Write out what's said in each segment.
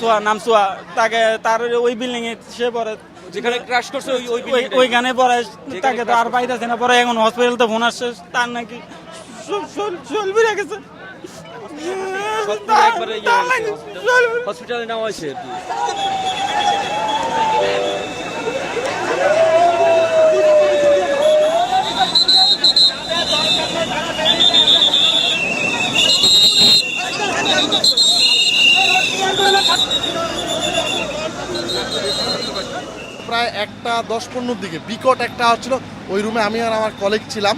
সোয়া নাম সোয়া। তাকে তার ওই বিল্ডিং এ সে পরে যেখানে ক্রাশ করছে ওই ওই ওই- building পরে তাকে তো আর পাইতেছে না পরে এখন হসপিটালতে ফোন আসছে তার নাকি শোল বিরা গেছে সব পুরো তার- একবারে ইয়ে তার হয়েছে, নাকি hospital- শোল- হসপিটালে নেওয়া হয়েছে আর কি প্রায় একটা দশ পনেরোর দিকে। বিকট একটা আওয়াজ ছিল। ওই রুমে আমি আর আমার কলিগ ছিলাম।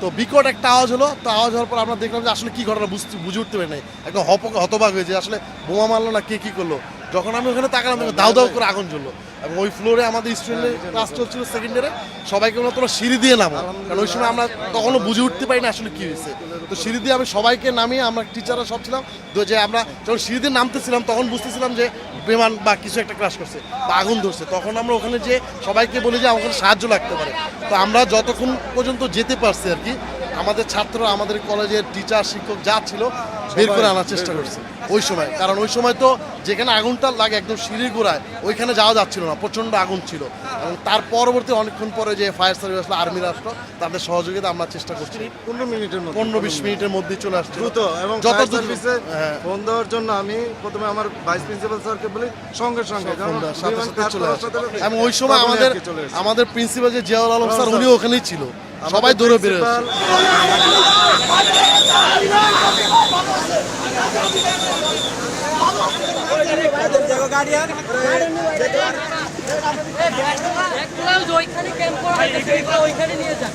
তো বিকট একটা আওয়াজ হলো। তো আওয়াজ হওয়ার পর আমরা দেখলাম যে আসলে কী ঘটনা বুঝতে বুঝে উঠতে পারি নাই। একদম হপ হতবাক হয়েছে আসলে বোমা মারলো না কে কী করল। যখন আমি ওখানে তাকালাম দাও দাউ দাউ করে আগুন জ্বললো। এবং ওই ফ্লোরে আমাদের স্টুডেন্টের ক্লাস চলছিল সেকেন্ড ইয়ারে সবাইকে বললাম তোমরা সিঁড়ি দিয়ে নামো। কারণ ওই সময় আমরা তখনও বুঝে উঠতে পারি না আসলে কি হয়েছে। তো সিঁড়ি দিয়ে আমি সবাইকে নামিয়ে আমরা টিচাররা সব ছিলাম। তো যে আমরা যখন সিঁড়ি দিয়ে নামতেছিলাম তখন বুঝতেছিলাম যে বিমান বা কিছু একটা ক্রাশ করছে বা আগুন ধরছে। তখন আমরা ওখানে যে সবাইকে বলি যে আমাকে সাহায্য লাগতে পারে। তো আমরা যতক্ষণ পর্যন্ত যেতে পারছি আর কি আমাদের ছাত্র আমাদের কলেজের টিচার শিক্ষক যা ছিল বের করে আনার চেষ্টা করছে ওই সময়। কারণ ওই সময় তো যেখানে আগুনটা লাগে একদম সিঁড়ির গোড়ায় ওইখানে যাওয়া যাচ্ছিল না প্রচণ্ড আগুন ছিল। এবং তার পরবর্তী অনেকক্ষণ পরে যে ফায়ার সার্ভিস আসলো আর্মি রাষ্ট্র তাদের সহযোগিতা আমরা চেষ্টা করছি। পনেরো মিনিটের মধ্যে। পনেরো বিশ মিনিটের মধ্যেই চলে আসছে। দ্রুত এবং যত সার্ভিসে হ্যাঁ। ফোন দেওয়ার জন্য আমি প্রথমে আমার ভাইস প্রিন্সিপাল স্যারকে বলি সঙ্গে সঙ্গে সাথে সাথে চলে করার আসে। সাথে সাথে এবং ওই সময় আমাদের। আমাদের প্রিন্সিপাল যে জিয়াউল আলম স্যার। উনি ওখানেই ছিল। সবাই দৌড়ে বেরোচ্ছে ওইখানে ক্যাম্প করা হয়েছে ওইখানে নিয়ে যান।